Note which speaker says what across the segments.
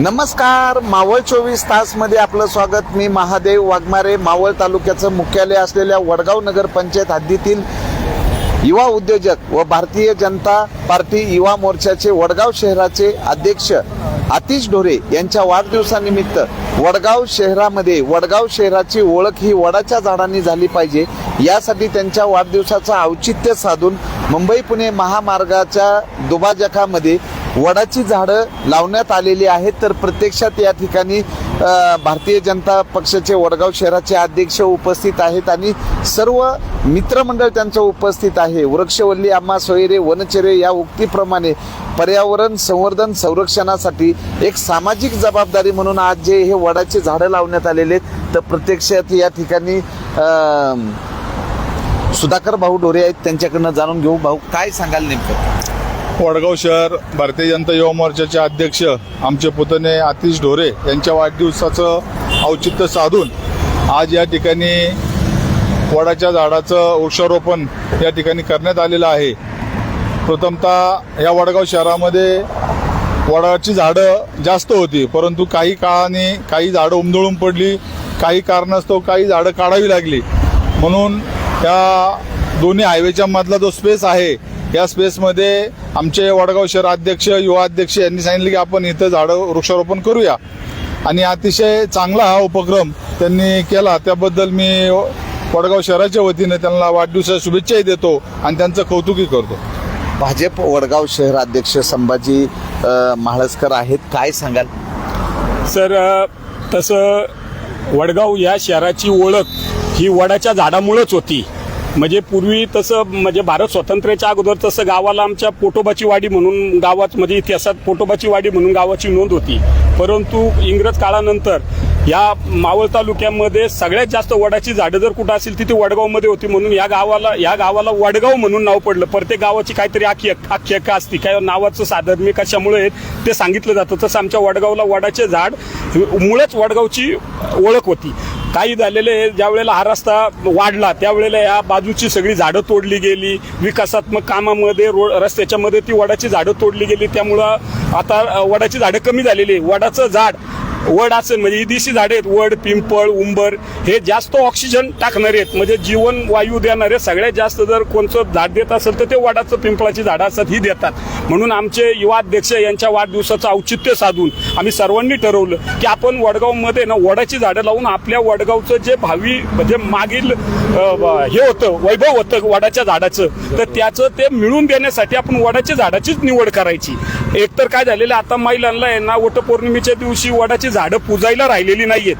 Speaker 1: नमस्कार मावळ चोवीस तासमध्ये आपलं स्वागत. मी महादेव वाघमारे मावळ तालुक्याचं मुख्यालय असलेल्या वडगाव नगर पंचायत हद्दीतील युवा उद्योजक व भारतीय जनता पार्टी युवा मोर्चाचे वडगाव शहराचे अध्यक्ष आतिश ढोरे यांच्या वाढदिवसानिमित्त वडगाव शहरामध्ये वडगाव शहराची ओळख ही वडाच्या झाडांनी झाली पाहिजे. यासाठी त्यांच्या वाढदिवसाचं औचित्य साधून मुंबई पुणे महामार्गाच्या दुभाजकामध्ये वडाची झाडं लावण्यात आलेली आहेत. तर प्रत्यक्षात या ठिकाणी भारतीय जनता पक्षाचे वडगाव शहराचे अध्यक्ष उपस्थित आहेत आणि सर्व मित्रमंडळ त्यांचं उपस्थित आहे. वृक्षवल्ली आम्हा सोयरे वनचरे या उक्तीप्रमाणे पर्यावरण संवर्धन संरक्षणासाठी एक सामाजिक जबाबदारी म्हणून आज जे हे वडाचे झाडं लावण्यात आलेले आहेत तर प्रत्यक्षात या ठिकाणी सुधाकर भाऊ ढोरे आहेत. त्यांच्याकडनं जाणून घेऊ. भाऊ काय सांगाल नेमकं?
Speaker 2: वडगाव शहर भारतीय जनता युवा मोर्चाचे अध्यक्ष आमचे पुतणे आतिश ढोरे यांच्या वाढदिवसाचं औचित्य साधून आज या ठिकाणी वडाच्या झाडाचं वृक्षारोपण या ठिकाणी करण्यात आलेलं आहे. प्रथमतः या वडगाव शहरामध्ये वडाची झाडं जास्त होती परंतु काही काळाने काही झाडं उमदळून पडली काही कारणास्तव काही झाडं काढावी लागली. म्हणून या दोन्ही हायवेच्या मधला जो स्पेस आहे या स्पेसमध्ये आमचे वडगाव शहर अध्यक्ष युवा अध्यक्ष यांनी सांगितले की आपण इथं झाडं वृक्षारोपण करूया. आणि अतिशय चांगला हा उपक्रम त्यांनी केला. त्याबद्दल मी वडगाव शहराच्या वतीने त्यांना वाढदिवसाच्या शुभेच्छाही देतो आणि त्यांचं कौतुकही करतो.
Speaker 1: भाजप वडगाव शहर अध्यक्ष संभाजी म्हाळसकर आहेत. काय सांगाल?
Speaker 3: सर तसं वडगाव या शहराची ओळख ही वडाच्या झाडामुळंच होती. म्हणजे पूर्वी तसं म्हणजे भारत स्वातंत्र्याच्या अगोदर तसं गावाला आमच्या पोटोबाची वाडी म्हणून गावात म्हणजे इतिहासात पोटोबाची वाडी म्हणून गावाची नोंद होती. परंतु इंग्रज काळानंतर या मावळ तालुक्यामध्ये सगळ्यात जास्त वडाची झाडं जर कुठं असेल ती ती वडगावमध्ये होती म्हणून या गावाला या गावाला वडगाव म्हणून नाव पडलं. प्रत्येक गावाची काहीतरी आखी आख्यायिका असती. काय नावाचं साधर्मी कशामुळे ते सांगितलं जातं. तसं आमच्या वडगावला वडाचे झाड मुळच वडगावची ओळख होती. काही झालेले ज्या वेळेला हा रस्ता वाढला त्यावेळेला या बाजूची सगळी झाडं तोडली गेली. विकासात्मक कामामध्ये रोड रस्त्याच्या मध्ये ती वडाची झाडं तोडली गेली. त्यामुळं आता वडाची झाडं कमी झालेली वडाचं झाड वड असेल म्हणजे देशी झाडे आहेत वड पिंपळ उंबर हे जास्त ऑक्सिजन टाकणारे आहेत. म्हणजे जीवन वायू देणारे सगळ्यात जास्त जर कोणतं झाड देत असेल तर ते वडाचं पिंपळाची झाडं असतात ही देतात. म्हणून आमचे युवा अध्यक्ष यांच्या वाढदिवसाचं औचित्य साधून आम्ही सर्वांनी ठरवलं की आपण वडगावमध्ये ना वडाची झाडं लावून आपल्या वडगावचं जे भावी म्हणजे मागील हे होतं वैभव होतं वडाच्या झाडाचं तर त्याचं ते मिळवून देण्यासाठी आपण वडाच्या झाडाचीच निवड करायची. एकतर काय झालेलं आता महिलांना आहे ना वटपौर्णिमेच्या दिवशी वडाची झाडं पुजायला राहिलेली नाहीयेत.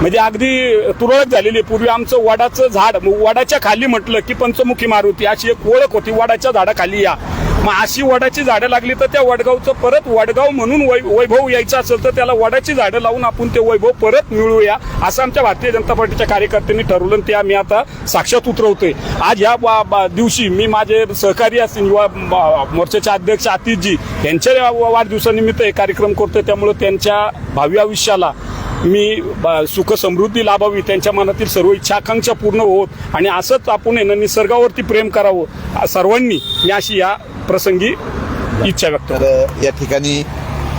Speaker 3: म्हणजे अगदी तुरळक झालेली आहे. पूर्वी आमचं वडाचं झाड मग वडाच्या खाली म्हटलं की पंचमुखी मारुती अशी एक ओळख होती. वडाच्या झाडाखाली या. मग अशी वडाची झाडं लागली तर त्या वडगावचं परत वडगाव म्हणून वै वैभव यायचं असेल तर त्याला वडाची झाडं लावून आपण ते वैभव परत मिळवूया असं आमच्या भारतीय जनता पार्टीच्या कार्यकर्त्यांनी ठरवलं आणि मी आता साक्षात उतरवतोय. आज ह्या बा- बा- दिवशी मी माझे सहकारी असतील युवा मोर्चाचे अध्यक्ष आतिशजी यांच्या वाढदिवसानिमित्त हे कार्यक्रम करतोय. त्यामुळे त्यांच्या भावी आयुष्याला मी ब- सुख समृद्धी लाभावी त्यांच्या मनातील सर्व इच्छा आकांक्षा पूर्ण होत आणि असंच आपण आहे निसर्गावरती प्रेम करावं सर्वांनी मी अशी या प्रसंगी इच्छा व्यक्त करतो.
Speaker 1: तर या ठिकाणी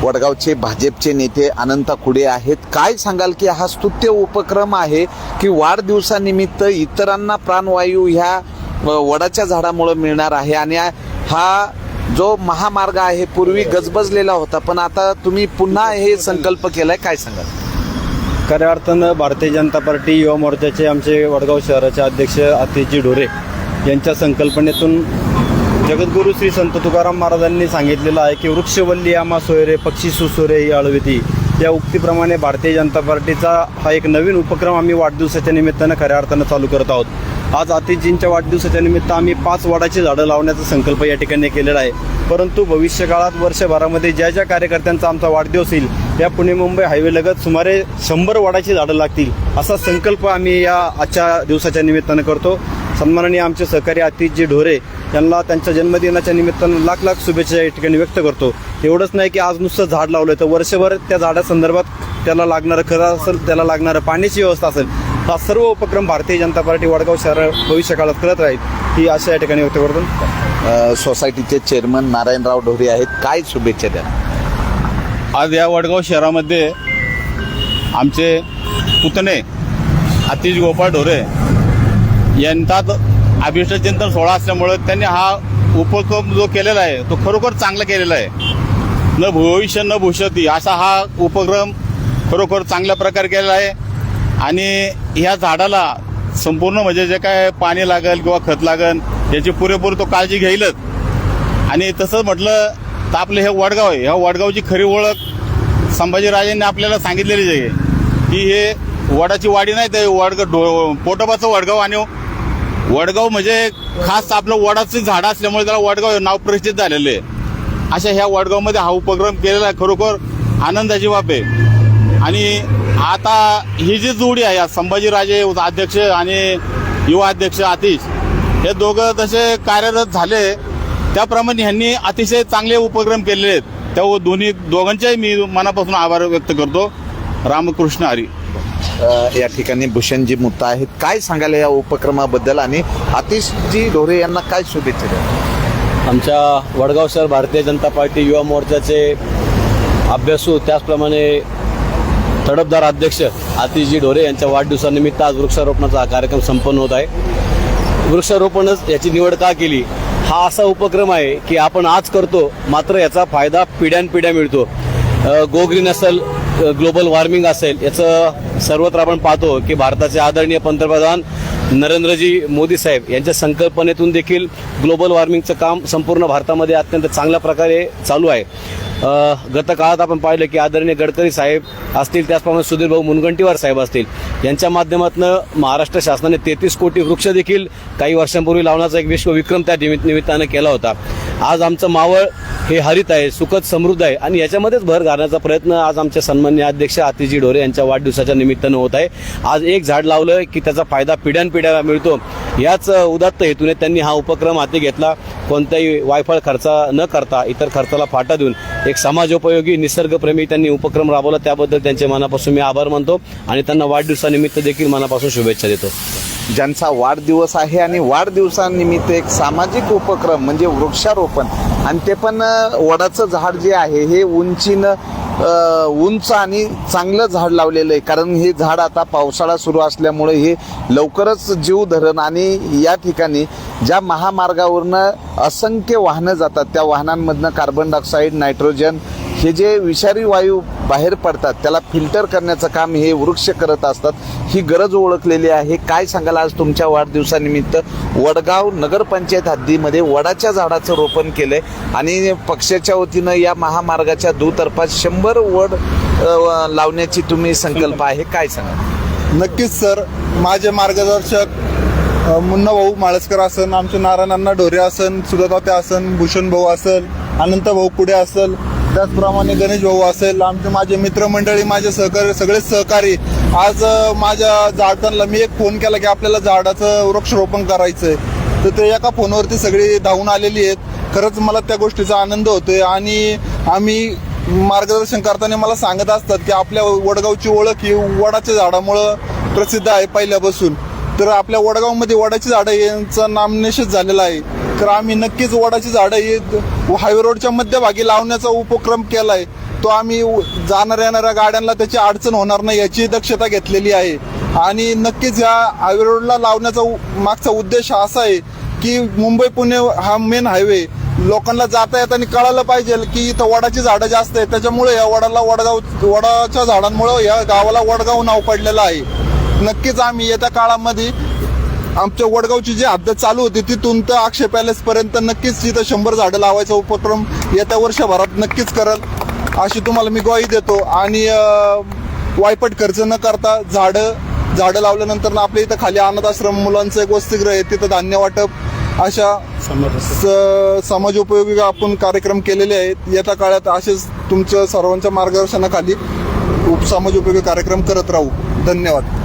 Speaker 1: वडगावचे भाजपचे नेते अनंता खुडे आहेत काय सांगाल की हा स्तुत्य उपक्रम आहे की वाढदिवसानिमित्त इतरांना प्राणवायू ह्या वडाच्या झाडामुळे मिळणार आहे आणि हा जो महामार्ग आहे पूर्वी गजबजलेला होता पण आता तुम्ही पुन्हा हे संकल्प केलाय काय सांगाल
Speaker 4: खऱ्या अर्थानं भारतीय जनता पार्टी युवा मोर्चाचे आमचे वडगाव शहराचे अध्यक्ष आतिशजी ढोरे यांच्या संकल्पनेतून जगद्गुरू श्री संत तुकाराम महाराजांनी सांगितलेलं आहे की वृक्षवल्ली आमा सोयरे पक्षी सुसोरे ही आळविती या उक्तीप्रमाणे भारतीय जनता पार्टीचा हा एक नवीन उपक्रम आम्ही वाढदिवसाच्या निमित्तानं खऱ्या अर्थानं चालू करत आहोत. आज अतिजींच्या वाढदिवसाच्या निमित्त आम्ही पाच वडाची झाडं लावण्याचा संकल्प या ठिकाणी केलेला आहे. परंतु भविष्यकाळात वर्षभरामध्ये ज्या ज्या कार्यकर्त्यांचा आमचा वाढदिवस येईल या पुणे मुंबई हायवे लगत सुमारे शंभर वाडाची झाडं लागतील असा संकल्प आम्ही या आजच्या दिवसाच्या निमित्तानं करतो. सन्माननीय आमचे सहकारी आतिशजी ढोरे यांना त्यांच्या जन्मदिनाच्या निमित्तानं लाख लाख शुभेच्छा या ठिकाणी व्यक्त करतो. एवढंच नाही की आज नुसतं झाड लावलं तर वर्षभर त्या झाडासंदर्भात त्याला लागणारं खरं असेल त्याला लागणारं पाण्याची व्यवस्था असेल हा सर्व उपक्रम भारतीय जनता पार्टी वडगाव शहर भविष्यकाळात करत राहील ही आशा या ठिकाणी व्यक्त करतो.
Speaker 1: सोसायटीचे चेअरमन नारायणराव ढोरे आहेत. काय शुभेच्छा द्या
Speaker 5: आज या वडगाव शहरामध्ये आमचे पुतणे अतिश गोपाळ ढोरे यांच्यात अभिष्टचिंतन सोळा सोहळा असल्यामुळं त्यांनी हा उपक्रम जो केलेला आहे तो खरोखर चांगला केलेला आहे. न भविष्य न भूषती असा हा उपक्रम खरोखर चांगल्या प्रकारे केलेला आहे. आणि ह्या झाडाला संपूर्ण म्हणजे जे काय पाणी लागेल किंवा खत लागेल याची पुरेपूर तो काळजी घेईलच. आणि तसं म्हटलं तर आपलं हे वडगाव आहे. ह्या वडगावची खरी ओळख संभाजीराजांनी आपल्याला सांगितलेलीच आहे की हे वडाची वाडी नाही ते वडगाव डो पोटोबाचं वडगाव आणि वडगाव म्हणजे खास आपलं वडाचं झाड असल्यामुळे त्याला वडगाव हे नाव प्रसिद्ध झालेलं आहे. अशा ह्या वडगावमध्ये हा उपक्रम केलेला आहे खरोखर आनंदाची बाब आहे. आणि आता ही जी जोडी आहे या संभाजीराजे अध्यक्ष आणि युवा अध्यक्ष आतिश हे दोघं तसे कार्यरत झाले त्याप्रमाणे ह्यांनी अतिशय चांगले उपक्रम केलेले आहेत. त्या दोन्ही दोघांचेही मी मनापासून आभार व्यक्त करतो. रामकृष्ण हरी.
Speaker 1: या ठिकाणी भूषणजी मुत्ता आहेत. काय सांगायला या उपक्रमाबद्दल आणि आतिशजी ढोरे यांना काय शुभेच्छा द्या
Speaker 6: आमच्या वडगाव शहर भारतीय जनता पार्टी युवा मोर्चाचे अभ्यासू त्याचप्रमाणे तडफदार अध्यक्ष आतिशजी ढोरे यांच्या वाढदिवसानिमित्त आज वृक्षारोपणाचा हा कार्यक्रम संपन्न होत आहे. वृक्षारोपणच याची निवड का केली? हा असा उपक्रम आहे की आपण आज करतो मात्र याचा फायदा पिढ्यानपिढ्या मिळतो. गो ग्रीन असेल ग्लोबल वॉर्मिंग असेल याचं सर्वत्र आपण पाहतो की भारताचे आदरणीय पंतप्रधान नरेंद्रजी मोदी साहेब यांच्या संकल्पनेतून देखील ग्लोबल वॉर्मिंगचं काम संपूर्ण भारतामध्ये अत्यंत चांगल्या प्रकारे चालू आहे. गत काळात आपण पाहिलं की आदरणीय गडकरी साहेब असतील त्याचप्रमाणे सुधीर भाऊ मुनगंटीवार साहेब असतील यांच्या माध्यमातून महाराष्ट्र शासनाने तेहतीस कोटी वृक्ष देखील काही वर्षांपूर्वी लावण्याचा एक विश्व विक्रम त्या निमित्त निमित्तानं केला होता. आज आमचं मावळ हे हरित आहे सुखद समृद्ध आहे. आणि याच्यामध्येच भर घालण्याचा प्रयत्न आज आमचे सन्मान्य अध्यक्ष आतिजी ढोरे यांच्या वाढदिवसाच्या निमित्तानं होत आहे. आज एक झाड लावलं की त्याचा फायदा पिढ्यानपिढ्याला मिळतो. याच उदात्त हेतूने त्यांनी हा उपक्रम हाती घेतला. कोणत्याही वायफळ खर्चा न करता इतर खर्चाला फाटा देऊन एक समाजोपयोगी निसर्गप्रेमी त्यांनी उपक्रम राबवला. त्याबद्दल त्यांचे मनापासून मी आभार मानतो आणि त्यांना वाढदिवसानिमित्त देखील मनापासून शुभेच्छा देतो.
Speaker 1: ज्यांचा वाढदिवस आहे आणि वाढदिवसानिमित्त एक सामाजिक उपक्रम म्हणजे वृक्षारोपण. आणि ते पण वडाचं झाड जे आहे हे उंचीनं उंच आणि चांगलं झाड लावलेलं आहे. कारण हे झाड आता पावसाळा सुरू असल्यामुळे हे लवकरच जीव धरण आणि या ठिकाणी ज्या महामार्गावरनं असंख्य वाहनं जातात त्या वाहनांमधनं कार्बन डायऑक्साईड नायट्रोजन हे जे विषारी वायू बाहेर पडतात त्याला फिल्टर करण्याचं काम हे वृक्ष करत असतात ही गरज ओळखलेली आहे. काय सांगाल आज तुमच्या वाढदिवसानिमित्त? वडगाव नगरपंचायत हद्दीमध्ये वडाच्या झाडाचं रोपण केलंय आणि पक्षाच्या वतीनं या महामार्गाच्या दुतर्फा शंभर वड लावण्याची तुम्ही संकल्प आहे. काय सांगा
Speaker 2: नक्कीच सर. माझे मार्गदर्शक मुन्ना भाऊ माळसकर असन आमचे नारायणांना ढोरे असन सुधाताते असन भूषण भाऊ असेल अनंत भाऊ पुढे असेल त्याचप्रमाणे गणेश भाऊ असेल आमचे माझे मित्रमंडळी माझे सहकारी सगळे सहकारी आज माझ्या झाडांना मी एक फोन केला की आपल्याला झाडाचं वृक्षरोपण करायचंय. तर ते एका फोनवरती सगळी धावून आलेली आहेत. खरंच मला त्या गोष्टीचा आनंद होतोय आणि आम्ही मार्गदर्शन करताना मला सांगत असतात की आपल्या वडगावची ओळख ही वडाच्या झाडामुळं प्रसिद्ध आहे पहिल्यापासून. तर आपल्या वडगावमध्ये वडाची झाडं यांचा नामनिशेष झालेला आहे. तर आम्ही नक्कीच वडाची झाडं ही हायवे रोडच्या मध्यभागी लावण्याचा उपक्रम केलाय. तो आम्ही जाणाऱ्या येणाऱ्या गाड्यांना त्याची अडचण होणार नाही याची दक्षता घेतलेली आहे. आणि नक्कीच या हायवे रोडला लावण्याचा उ- मागचा उद्देश असा आहे की मुंबई पुणे हा मेन हायवे लोकांना जाता येताना कळालं पाहिजे की इथं वडाची झाडं जास्त आहेत. त्याच्यामुळे या वडाला वडगाव वडाच्या झाडांमुळे या गावाला वडगाव नाव पडलेलं आहे. नक्कीच आम्ही येत्या काळामध्ये आमच्या वडगावची जी हद्द चालू होती तिथून तर अक्षय पॅलेस पर्यंत नक्कीच तिथं शंभर झाडं लावायचा उपक्रम येत्या वर्षभरात नक्कीच करल. अशी तुम्हाला मी ग्वाही देतो. आणि वायपट खर्च न करता झाडं झाडं लावल्यानंतर ना आपल्या इथं खाली अनाथ आश्रम मुलांचं एक वसतिगृह आहे तिथं धान्य वाटप अशा स- समाजोपयोगी आपण कार्यक्रम केलेले आहेत. येत्या काळात असेच तुमच्या सर्वांच्या मार्गदर्शनाखाली समाज उपयोगी कार्यक्रम करत राहू. धन्यवाद.